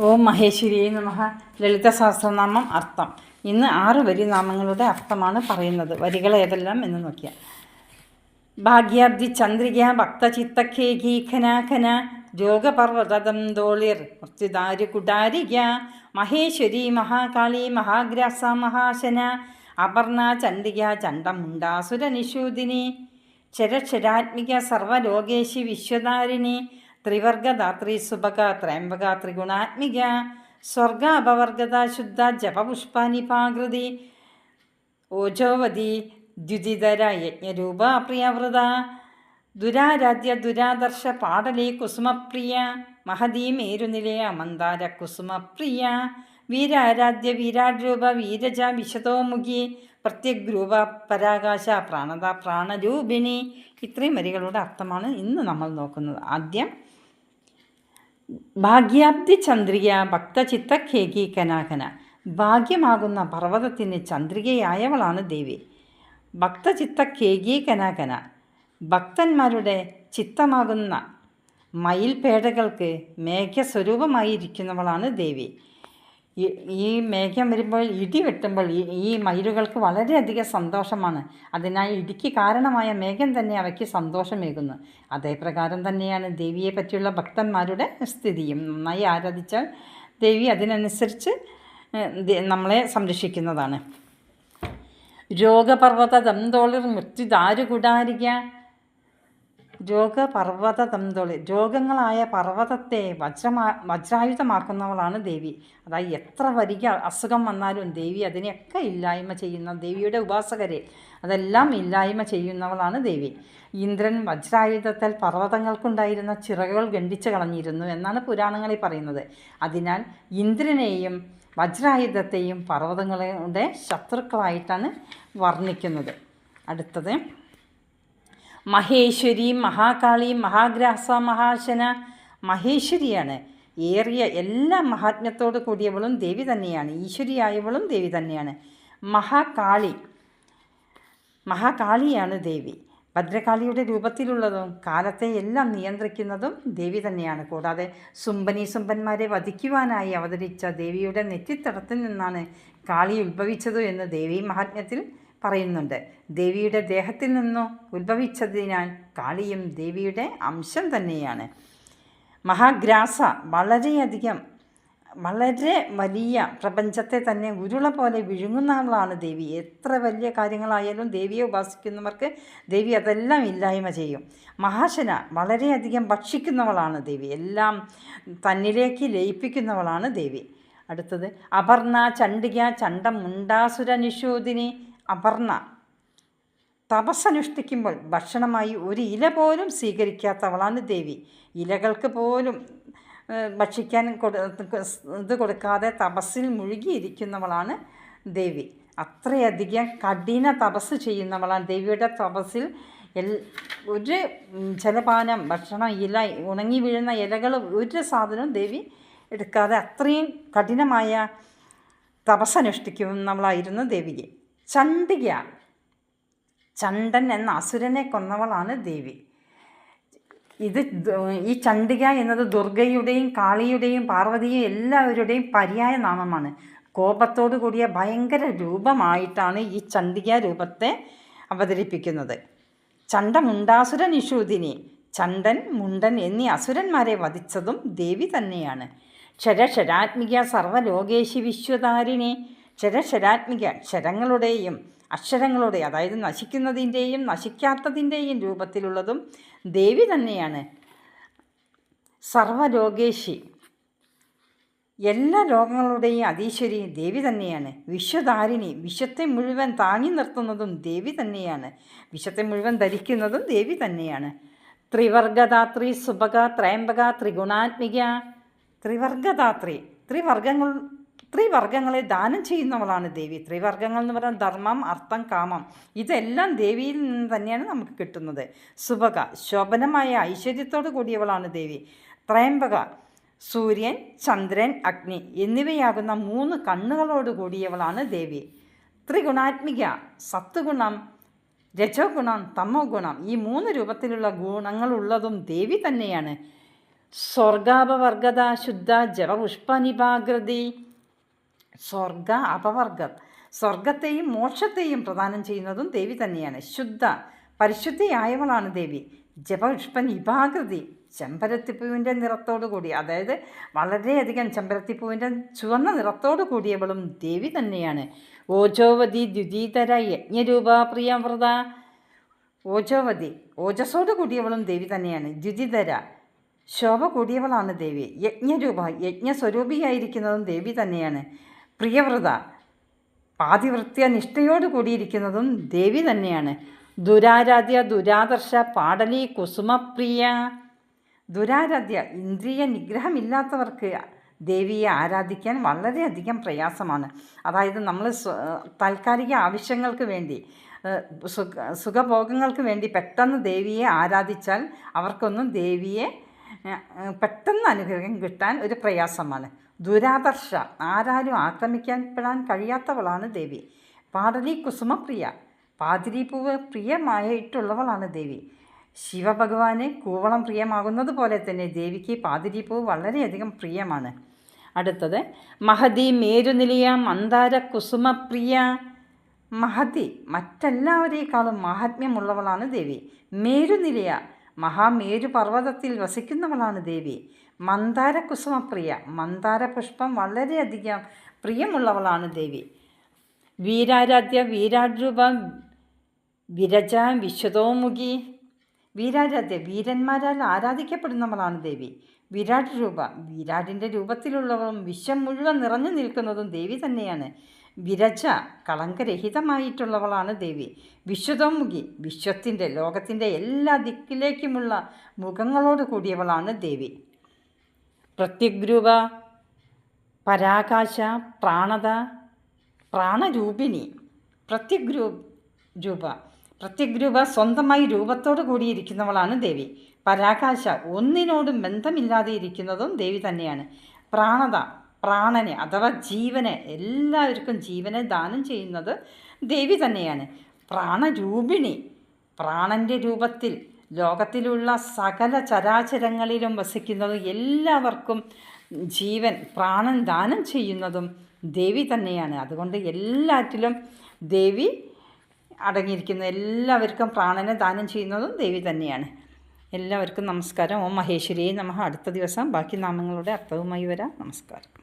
ഓം മഹേശ്വരിയെ നമ. ലളിത സഹസ്രനാമം അർത്ഥം. ഇന്ന് ആറ് വരി നാമങ്ങളുടെ അർത്ഥമാണ് പറയുന്നത്. വരികൾ ഏതെല്ലാം എന്ന് നോക്കിയാൽ. ഭാഗ്യാബ്ദി ചന്ദ്രിക ഭക്തചിത്തഖേഖീഖനാഖന രോഗപർവതം ദോളിർ മൃത്യുദാരു കുടാരിക മഹേശ്വരി മഹാകാളി മഹാഗ്രാസ മഹാശന അപർണ ചണ്ഡിക ചണ്ടമുണ്ടാസുരനിഷൂദിനി ചരക്ഷരാത്മിക സർവലോകേശി വിശ്വധാരിണി ത്രിവർഗദാത്രി സുഭക ത്രയംബക ത്രിഗുണാത്മിക സ്വർഗ അപവർഗത ശുദ്ധ ജപപുഷ്പാനി പാകൃതി ഓജോവതി ദ്യുതിധര യജ്ഞരൂപ പ്രിയവ്രത ദുരാരാധ്യ ദുരാദർശ പാടലി കുസുമപ്രിയ മഹതീ മേരുനിലയ മന്ദാര കുസുമപ്രിയ വീരാരാധ്യ വീരാട് രൂപ വീരജ വിശതോമുഖി പ്രത്യഗ്രൂപ പരാകാശ പ്രാണത പ്രാണരൂപിണി. ഇത്രയും വരികളുടെ അർത്ഥമാണ് ഇന്ന് നമ്മൾ നോക്കുന്നത്. ആദ്യം ഭാഗ്യാബ്ദി ചന്ദ്രിക ഭക്തചിത്തഖേകി കനാകന ഭാഗ്യമാകുന്ന പർവതത്തിന് ചന്ദ്രികയായവളാണ് ദേവി. ഭക്തചിത്തഖേകി കനാകന ഭക്തന്മാരുടെ ചിത്തമാകുന്ന മയിൽപേടകൾക്ക് മേഘസ്വരൂപമായിരിക്കുന്നവളാണ് ദേവി. ഈ- മേഘം വരുമ്പോൾ ഇടി വെട്ടുമ്പോൾ ഈ ഈ മയിലുകൾക്ക് വളരെയധികം സന്തോഷമാണ്. അതിനായി ഇടിക്ക് കാരണമായ മേഘം തന്നെ അവയ്ക്ക് സന്തോഷമേകുന്നു. അതേപ്രകാരം തന്നെയാണ് ദേവിയെ പറ്റിയുള്ള ഭക്തന്മാരുടെ സ്ഥിതിയും. നന്നായി ആരാധിച്ചാൽ ദേവി അതിനനുസരിച്ച് നമ്മളെ സംരക്ഷിക്കുന്നതാണ്. രോഗപർവത ദന്തോളിർ മൃത്യുദാരു കുടാരിക രോഗപർവത തന്തോളി രോഗങ്ങളായ പർവതത്തെ വജ്രമാ വജ്രായുധമാക്കുന്നവളാണ് ദേവി. അതായത് എത്ര വരിക അസുഖം വന്നാലും ദേവി അതിനെയൊക്കെ ഇല്ലായ്മ ചെയ്യുന്ന ദേവിയുടെ ഉപാസകരെ. അതെല്ലാം ഇല്ലായ്മ ചെയ്യുന്നവളാണ് ദേവി. ഇന്ദ്രൻ വജ്രായുധത്തിൽ പർവതങ്ങൾക്കുണ്ടായിരുന്ന ചിറകുകൾ ഖണ്ഡിച്ചു കളഞ്ഞിരുന്നു എന്നാണ് പുരാണങ്ങളിൽ പറയുന്നത്. അതിനാൽ ഇന്ദ്രനെയും വജ്രായുധത്തെയും പർവതങ്ങളുടെ ശത്രുക്കളായിട്ടാണ് വർണിക്കുന്നത്. അടുത്തത്. മഹേശ്വരി മഹാകാളി മഹാഗ്രാസ മഹാശന മഹേശ്വരിയാണ്. ഏറിയ എല്ലാ മഹാത്മ്യത്തോട് കൂടിയവളും ദേവി തന്നെയാണ്. ഈശ്വരിയായവളും ദേവി തന്നെയാണ്. മഹാകാളി. മഹാകാളിയാണ് ദേവി. ഭദ്രകാളിയുടെ രൂപത്തിലുള്ളതും കാലത്തെ എല്ലാം നിയന്ത്രിക്കുന്നതും ദേവി തന്നെയാണ്. കൂടാതെ സുംബനി സുംബന്മാരെ വധിക്കുവാനായി അവതരിച്ച ദേവിയുടെ നെറ്റിത്തടത്തിൽ നിന്നാണ് കാളി ഉത്ഭവിച്ചത് എന്ന് ദേവി മഹാത്മ്യത്തിൽ പറയുന്നുണ്ട്. ദേവിയുടെ ദേഹത്തിൽ നിന്നു ഉത്ഭവിച്ചതിനാൽ കാളിയും ദേവിയുടെ അംശം തന്നെയാണ്. മഹാഗ്രാസ വളരെയധികം വളരെ വലിയ പ്രപഞ്ചത്തെ തന്നെ ഉരുള പോലെ വിഴുങ്ങുന്ന ആളാണ് ദേവി. എത്ര വലിയ കാര്യങ്ങളായാലും ദേവിയെ ഉപാസിക്കുന്നവർക്ക് ദേവി അതെല്ലാം ഇല്ലായ്മ ചെയ്യും. മഹാശന വളരെയധികം ഭക്ഷിക്കുന്നവളാണ് ദേവി. എല്ലാം തന്നിലേക്ക് ലയിപ്പിക്കുന്നവളാണ് ദേവി. അടുത്തത് അപർണ ചണ്ഡിക ചണ്ഡം മുണ്ടാസുര നിഷൂദിനി അപർണ. തപസ്സനുഷ്ഠിക്കുമ്പോൾ ഭക്ഷണമായി ഒരു ഇല പോലും സ്വീകരിക്കാത്തവളാണ് ദേവി. ഇലകൾക്ക് പോലും ഭക്ഷിക്കാൻ ഇത് കൊടുക്കാതെ തപസ്സിൽ മുഴുകിയിരിക്കുന്നവളാണ് ദേവി. അത്രയധികം കഠിന തപസ് ചെയ്യുന്നവളാണ് ദേവിയുടെ തപസ്സിൽ എൽ ഒരു ജലപാനം ഭക്ഷണം ഇല ഉണങ്ങി വീഴുന്ന ഇലകൾ ഒരു സാധനവും ദേവി എടുക്കാതെ അത്രയും കഠിനമായ തപസ്സനുഷ്ഠിക്കുന്നവളായിരുന്നു ദേവിയെ. ചണ്ഡിക ചണ്ഡൻ എന്ന അസുരനെ കൊന്നവളാണ് ദേവി. ഇത് ഈ ചണ്ഡിക എന്നത് ദുർഗയുടെയും കാളിയുടെയും പാർവതിയും എല്ലാവരുടെയും പര്യായ നാമമാണ്. കോപത്തോടു കൂടിയ ഭയങ്കര രൂപമായിട്ടാണ് ഈ ചണ്ഡിക രൂപത്തെ അവതരിപ്പിക്കുന്നത്. ചണ്ഡമുണ്ടാസുര ഇഷൂദിനി ചണ്ഡൻ മുണ്ടൻ എന്നീ അസുരന്മാരെ വധിച്ചതും ദേവി തന്നെയാണ്. ക്ഷരക്ഷരാത്മിക സർവലോകേശി വിശ്വതാരിണി ക്ഷരക്ഷരാത്മിക ക്ഷരങ്ങളുടെയും അക്ഷരങ്ങളുടെ അതായത് നശിക്കുന്നതിന്റെയും നശിക്കാത്തതിന്റെയും രൂപത്തിലുള്ളതും ദേവി തന്നെയാണ്. സർവരോഗേശി എല്ലാ രോഗങ്ങളുടെയും അതീശ്വരി ദേവി തന്നെയാണ്. വിശ്വധാരിണി വിശ്വത്തെ മുഴുവൻ താങ്ങി നിർത്തുന്നതും ദേവി തന്നെയാണ്. വിശ്വത്തെ മുഴുവൻ ധരിക്കുന്നതും ദേവി തന്നെയാണ്. ത്രിവർഗദാത്രി സുഭക ത്രയംബക ത്രിഗുണാത്മിക ത്രിവർഗദാത്രി ത്രിവർഗങ്ങൾ ത്രിവർഗങ്ങളെ ദാനം ചെയ്യുന്നവളാണ് ദേവി. ത്രിവർഗങ്ങൾ എന്ന് പറഞ്ഞാൽ ധർമ്മം അർത്ഥം കാമം. ഇതെല്ലാം ദേവിയിൽ നിന്ന് തന്നെയാണ് നമുക്ക് കിട്ടുന്നത്. സുഭക ശോഭനമായ ഐശ്വര്യത്തോട് കൂടിയവളാണ് ദേവി. ത്രയംബക സൂര്യൻ ചന്ദ്രൻ അഗ്നി എന്നിവയാകുന്ന മൂന്ന് കണ്ണുകളോട് കൂടിയവളാണ് ദേവി. ത്രിഗുണാത്മിക സത്വഗുണം രജോ ഗുണം തമോ ഗുണം ഈ മൂന്ന് രൂപത്തിലുള്ള ഗുണങ്ങളുള്ളതും ദേവി തന്നെയാണ്. സ്വർഗാപവർഗത ശുദ്ധ ജപപുഷ്പനിപാകൃതി സ്വർഗ അപവർഗം. സ്വർഗത്തെയും മോക്ഷത്തെയും പ്രദാനം ചെയ്യുന്നതും ദേവി തന്നെയാണ്. ശുദ്ധ പരിശുദ്ധിയായവളാണ് ദേവി. ജപപുഷ്പൻ ഇപാകൃതി ചെമ്പരത്തിപ്പൂവിന്റെ നിറത്തോടു കൂടി അതായത് വളരെയധികം ചെമ്പരത്തിപ്പൂവിന്റെ ചുവന്ന നിറത്തോടു കൂടിയവളും ദേവി തന്നെയാണ്. ഓജോവതി ദ്വിതീതര യജ്ഞരൂപ പ്രിയവ്രത. ഓജോവതി ഓജസ്സോട് കൂടിയവളും ദേവി തന്നെയാണ്. ദ്വിതിധര ശോഭ കൂടിയവളാണ് ദേവി. യജ്ഞരൂപ യജ്ഞസ്വരൂപിയായിരിക്കുന്നതും ദേവി തന്നെയാണ്. പ്രിയവ്രത. പാതിവൃത്യ നിഷ്ഠയോട് കൂടിയിരിക്കുന്നതും ദേവി തന്നെയാണ്. ദുരാരാധ്യ ദുരാദർശ പാടലി കുസുമപ്രിയ. ദുരാരാധ്യ ഇന്ദ്രിയ നിഗ്രഹമില്ലാത്തവർക്ക് ദേവിയെ ആരാധിക്കാൻ വളരെയധികം പ്രയാസമാണ്. അതായത് നമ്മൾ താൽക്കാലിക ആവശ്യങ്ങൾക്ക് വേണ്ടി സുഖ സുഖഭോഗങ്ങൾക്ക് വേണ്ടി പെട്ടെന്ന് ദേവിയെ ആരാധിച്ചാൽ അവർക്കൊന്നും ദേവിയെ പെട്ടെന്ന് അനുഗ്രഹം കിട്ടാൻ ഒരു പ്രയാസമാണ്. ദുരാദർശ. ആരാരും ആക്രമിക്കപ്പെടാൻ കഴിയാത്തവളാണ് ദേവി. പാടലി കുസുമപ്രിയ. പാതിരിപ്പൂവ് പ്രിയമായിട്ടുള്ളവളാണ് ദേവി. ശിവഭഗവാന് കൂവളം പ്രിയമാകുന്നത് പോലെ തന്നെ ദേവിക്ക് പാതിരിപ്പൂവ് വളരെയധികം പ്രിയമാണ്. അടുത്തത് മഹതി മേരുനിലിയ മന്ദാര കുസുമപ്രിയ. മഹതി മറ്റെല്ലാവരേക്കാളും മഹാത്മ്യമുള്ളവളാണ് ദേവി. മേരുനിലയ മഹാമേരു പർവതത്തിൽ വസിക്കുന്നവളാണ് ദേവി. മന്ദാര കുസുമപ്രിയ മന്ദാര പുഷ്പം വളരെയധികം പ്രിയമുള്ളവളാണ് ദേവി. വീരാരാധ്യ വീരാരൂപ വിരജ വിശ്വതോമുഖി വീരാരാധ്യ വീരന്മാരാൽ ആരാധിക്കപ്പെടുന്നവളാണ് ദേവി. വിരാട് രൂപ വിരാടിന്റെ രൂപത്തിലുള്ളവളും വിശ്വം മുഴുവൻ നിറഞ്ഞു നിൽക്കുന്നതും ദേവി തന്നെയാണ്. വിരജ കളങ്കരഹിതമായിട്ടുള്ളവളാണ് ദേവി. വിശ്വതോമുഖി വിശ്വത്തിന്റെ ലോകത്തിന്റെ എല്ലാ ദിക്കിലേക്കുമുള്ള മുഖങ്ങളോട് കൂടിയവളാണ് ദേവി. പ്രത്യഗ്രൂപ പരാകാശ പ്രാണത പ്രാണരൂപിണി. പ്രത്യഗ്രൂ രൂപ. പ്രത്യഗ്രൂപ സ്വന്തമായി രൂപത്തോടു കൂടിയിരിക്കുന്നവളാണ് ദേവി. പരാകാശ ഒന്നിനോടും ബന്ധമില്ലാതെ ഇരിക്കുന്നതും ദേവി തന്നെയാണ്. പ്രാണത പ്രാണനെ അഥവാ ജീവനെ എല്ലാവർക്കും ജീവനെ ദാനം ചെയ്യുന്നത് ദേവി തന്നെയാണ്. പ്രാണരൂപിണി പ്രാണന്റെ രൂപത്തിൽ ലോകത്തിലുള്ള സകല ചരാചരങ്ങളിലും വസിക്കുന്നതും എല്ലാവർക്കും ജീവൻ പ്രാണൻ ദാനം ചെയ്യുന്നതും ദേവി തന്നെയാണ്. അതുകൊണ്ട് എല്ലാറ്റിലും ദേവി അടങ്ങിയിരിക്കുന്ന എല്ലാവർക്കും പ്രാണനെ ദാനം ചെയ്യുന്നതും ദേവി തന്നെയാണ്. എല്ലാവർക്കും നമസ്കാരം. ഓം മഹേശ്വരിയെ നമ്മൾ അടുത്ത ദിവസം ബാക്കി നാമങ്ങളുടെ അർത്ഥവുമായി വരാം. നമസ്കാരം.